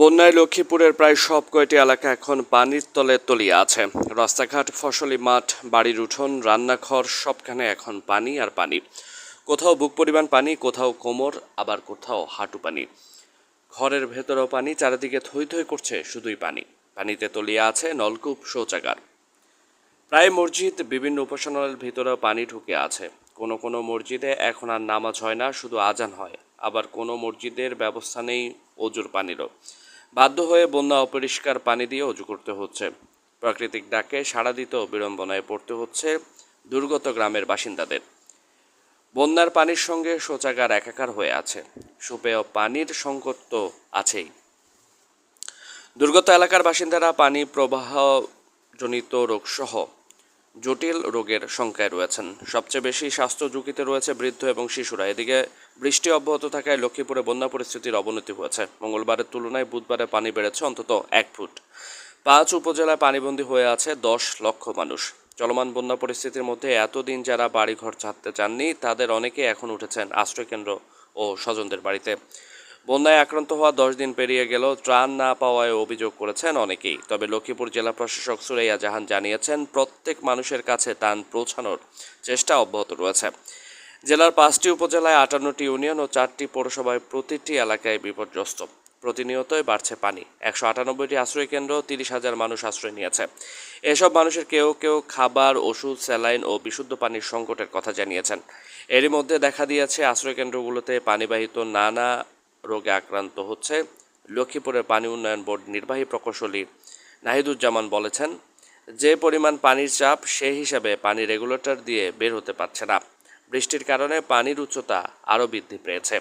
বন্যায় লক্ষ্মীপুরের প্রায় সব কয়টি এলাকা এখন পানির তলে তলিয়ে আছে। রাস্তাঘাট, ফসলি মাঠ, বাড়ির উঠোন, রান্নাঘর, সবখানে এখন পানি আর পানি। কোথাও বুক পরিমাণ পানি, কোথাও কোমর, আবার কোথাও হাঁটু পানি। ঘরের ভেতরেও পানি, চারিদিকে থই থই করছে শুধুই পানি। পানিতে তলিয়ে আছে নলকূপ শৌচাগার। প্রায় মসজিদ, বিভিন্ন উপাসনালয়ের ভিতরেও পানি ঢুকে আছে। কোনো কোনো মসজিদে এখন আর নামাজ হয় না, শুধু আজান হয়। আবার কোনো মসজিদের ব্যবস্থা নেই, অজুর পানিরও। বাধ্য হয়ে বন্যা অপরিষ্কার পানি দিয়ে অজু করতে হচ্ছে। প্রাকৃতিক ডাকে সাড়া দিতেও বিড়ম্বনায় পড়তে হচ্ছে দুর্গত গ্রামের বাসিন্দাদের। বন্যার পানির সঙ্গে শৌচাগার একাকার হয়ে আছে। সুপেয় পানির সংকট তো আছেই। দুর্গত এলাকার বাসিন্দারা পানি প্রবাহ জনিত রোগসহ জটিল রোগের সংখ্যায় রয়েছেন। সবচেয়ে বেশি স্বাস্থ্য ঝুঁকিতে রয়েছে বৃদ্ধ এবং শিশুরা। এদিকে বৃষ্টি অব্যাহত থাকায় লক্ষ্মীপুরে বন্যা পরিস্থিতির অবনতি হয়েছে। মঙ্গলবারের তুলনায় বুধবারে পানি বেড়েছে অন্তত এক ফুট। পাঁচ উপজেলায় পানিবন্দী হয়ে আছে দশ লক্ষ মানুষ। চলমান বন্যা পরিস্থিতির মধ্যে এতদিন যারা বাড়িঘর ছাড়তে চাননি, তাদের অনেকে এখন উঠেছেন আশ্রয়কেন্দ্র ও স্বজনদের বাড়িতে। বন্যায় আক্রান্ত হওয়া দশ দিন পেরিয়ে গেলেও ত্রাণ না পাওয়ায় অভিযোগ করেছেন অনেকেই। তবে লক্ষ্মীপুর জেলা প্রশাসক সুরাইয়া জাহান জানিয়েছেন, প্রত্যেক মানুষের কাছে ত্রাণ পৌঁছানোর চেষ্টা অব্যাহত রয়েছে। জেলার পাঁচটি উপজেলায় আটান্নটি ইউনিয়ন ও চারটি পৌরসভায় প্রতিটি এলাকায় বিপর্যস্ত। প্রতিনিয়তই বাড়ছে পানি। একশো আটানব্বইটি আশ্রয় কেন্দ্র, তিরিশ হাজার মানুষ আশ্রয় নিয়েছে। এসব মানুষের কেউ কেউ খাবার, ওষুধ, স্যালাইন ও বিশুদ্ধ পানির সংকটের কথা জানিয়েছেন। এরই মধ্যে দেখা দিয়েছে আশ্রয়কেন্দ্রগুলোতে পানিবাহিত নানা রোগে আক্রান্ত হচ্ছে। লক্ষ্মীপুরের পানি উন্নয়ন বোর্ড নির্বাহী প্রকৌশলী নাহিদুজ্জামান বলেছেন, যে পরিমাণ পানির চাপ, সেই হিসাবে পানি রেগুলেটর দিয়ে বের হতে পারছে না। বৃষ্টির কারণে পানির উচ্চতা আরও বৃদ্ধি পেয়েছে।